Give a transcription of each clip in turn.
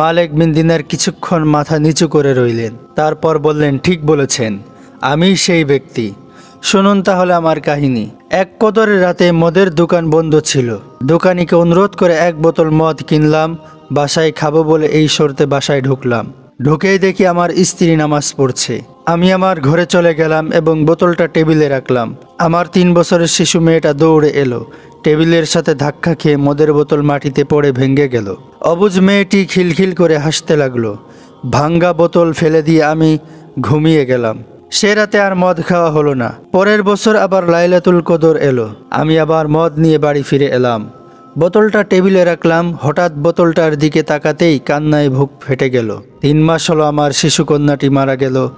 মালেক বিন দিনার কিছুক্ষণ মাথা নিচু করে রইলেন। তারপর বললেন, ঠিক বলেছেন আমি সেই ব্যক্তি। শুনুন তাহলে আমার কাহিনী। এক কদরের রাতে মদের দোকান বন্ধ ছিল। দোকানিকে অনুরোধ করে এক বোতল মদ কিনলাম, বাসায় খাব বলে এই শর্তে বাসায় ঢুকলাম। ঢুকেই দেখি আমার স্ত্রী নামাজ পড়ছে। আমি আমার ঘরে চলে গেলাম এবং বোতলটা টেবিলে রাখলাম। আমার তিন বছরের শিশু মেয়েটা দৌড়ে এলো। টেবিলের সাথে ধাক্কা খেয়ে মদের বোতল মাটিতে পড়ে ভেঙে গেল। অবুজ মেয়েটি খিলখিল করে হাসতে লাগল। ভাঙ্গা বোতল ফেলে দিয়ে আমি ঘুমিয়ে গেলাম। সে রাতে আর মদ খাওয়া হলো না। পরের বছর আবার লাইলাতুল কদর এলো। আমি আবার মদ নিয়ে বাড়ি ফিরে এলাম। বোতলটা টেবিলে রাখলাম। হঠাৎ বোতলটার দিকে তাকাতেই কান্নায় বুক ফেটে গেল। তিন মাস হলো আমার শিশু কন্যাটি মারা গেল।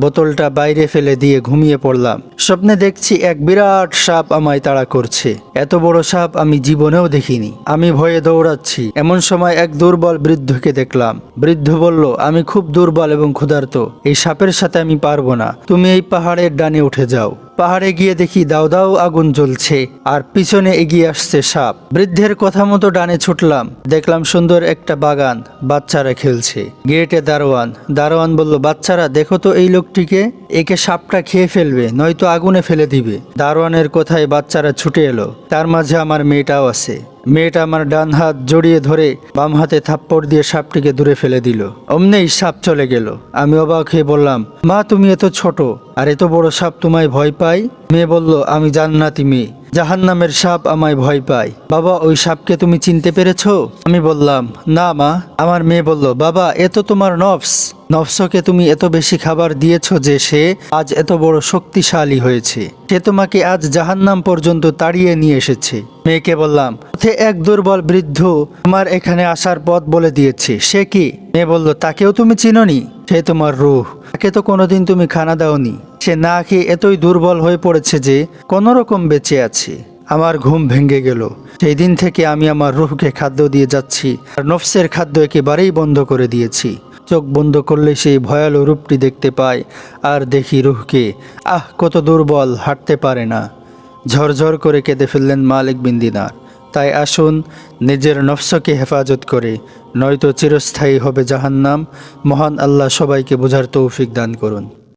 বোতলটা বাইরে ফেলে দিয়ে ঘুমিয়ে পড়লাম। স্বপ্নে দেখছি এক বিরাট সাপ আমায় তাড়া করছে। এত বড় সাপ আমি জীবনেও দেখিনি। আমি ভয়ে দৌড়াচ্ছি। এমন সময় এক দুর্বল বৃদ্ধকে দেখলাম। বৃদ্ধ বলল, আমি খুব দুর্বল এবং ক্ষুধার্ত। এই সাপের সাথে আমি পারব না। তুমি এই পাহাড়ের ডানে উঠে যাও। পাহাড়ে গিয়ে দেখি দাও দাও আগুন জ্বলছে, আর পিছনে এগিয়ে আসছে সাপ। বৃদ্ধের কথা মতো ডানে ছুটলাম, দেখলাম সুন্দর একটা বাগান, বাচ্চারা খেলছে। গেটে দারোয়ান দারোয়ান বলল, বাচ্চারা, দেখো তো এই লোকটিকে, একে সাপটা খেয়ে ফেলবে, নয়তো আগুনে ফেলে দিবে। দারোয়ানের কথায় বাচ্চারা ছুটে এলো, তার মাঝে আমার মেয়েটাও আছে। মেয়েটা আমার ডান হাত জড়িয়ে ধরে বাম হাতে থাপ্পড় দিয়ে সাপটিকে দূরে ফেলে দিল। অমনেই সাপ চলে গেল। আমি অবাক হয়ে বললাম, মা, তুমি এত ছোট, আর এত বড় সাপ তোমায় ভয় পাই মেয়ে বলল, আমি জান্নাতি মেয়ে, জাহান্নামের সাপ আমায় ভয় পায়। বাবা, ওই সাপকে তুমি চিনতে পেরেছ? আমি বললাম, না মা। আমার মেয়ে বলল, বাবা, এ তো তোমার নফস। নফসকে তুমি এত বেশি খাবার দিয়েছ যে সে আজ এত বড় শক্তিশালী হয়েছে। সে তোমাকে আজ জাহান্নাম পর্যন্ত তাড়িয়ে নিয়ে এসেছে। মেয়েকে বললাম পথে এক দুর্বল বৃদ্ধ তোমার এখানে আসার পথ বলে দিয়েছে। সে কি? মেয়ে বলল, তাকেও তুমি চিনোনি? সে তোমার রুহ। তাকে তো কোনোদিন তুমি খানা দাওনি। সে না খেয়ে এতই দুর্বল হয়ে পড়েছে যে কোনো রকম বেঁচে আছে। আমার ঘুম ভেঙে গেল। সেই দিন থেকে আমি আমার রুহকে খাদ্য দিয়ে যাচ্ছি আর নফসের খাদ্য একেবারেই বন্ধ করে দিয়েছি। চোখ বন্ধ করলে সেই ভয়ালো রূপটি দেখতে পাই আর দেখি রুহকে। আহ, কত দুর্বল, হাঁটতে পারে না। ঝরঝর করে কেঁদে ফেললেন মালিক বিন দিনার। তাই আসুন, নিজের নফসকে হেফাজত করে, নয়তো চিরস্থায়ী হবে জাহান্নাম। মহান আল্লাহ সবাইকে বোঝার তৌফিক দান করুন।